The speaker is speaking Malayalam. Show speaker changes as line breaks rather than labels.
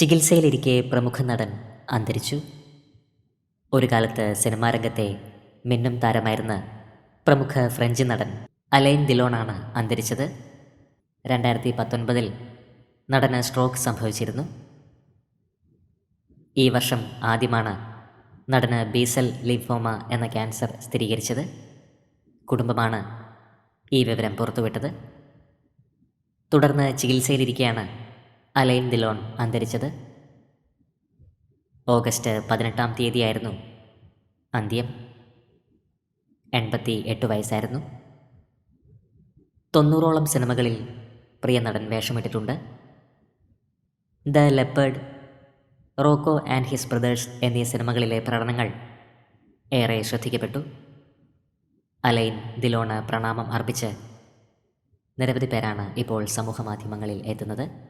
ചികിത്സയിലിരിക്കെ പ്രമുഖ നടൻ അന്തരിച്ചു. ഒരു കാലത്ത് സിനിമാ രംഗത്തെ മിന്നും താരമായിരുന്ന പ്രമുഖ ഫ്രഞ്ച് നടൻ അലൈൻ ദിലോണാണ് അന്തരിച്ചത്. രണ്ടായിരത്തി പത്തൊൻപതിൽ നടന് സ്ട്രോക്ക് സംഭവിച്ചിരുന്നു. ഈ വർഷം ആദ്യമാണ് നടന് ബീസൽ ലിംഫോമ എന്ന ക്യാൻസർ സ്ഥിരീകരിച്ചത്. കുടുംബമാണ് ഈ വിവരം പുറത്തുവിട്ടത്. തുടർന്ന് ചികിത്സയിലിരിക്കെയാണ് അലൈൻ ദിലോൺ അന്തരിച്ചത്. ഓഗസ്റ്റ് പതിനെട്ടാം തീയതിയായിരുന്നു അന്ത്യം. എൺപത്തി എട്ട് വയസ്സായിരുന്നു. തൊണ്ണൂറോളം സിനിമകളിൽ പ്രിയ നടൻ വേഷമിട്ടിട്ടുണ്ട്. The leopard Rocco and his brothers എന്നീ സിനിമകളിലെ പ്രകടനങ്ങൾ ഏറെ ശ്രദ്ധിക്കപ്പെട്ടു. അലൈൻ ദിലോണ് പ്രണാമം അർപ്പിച്ച് നിരവധി പേരാണ് ഇപ്പോൾ സമൂഹ മാധ്യമങ്ങളിൽ എത്തുന്നത്.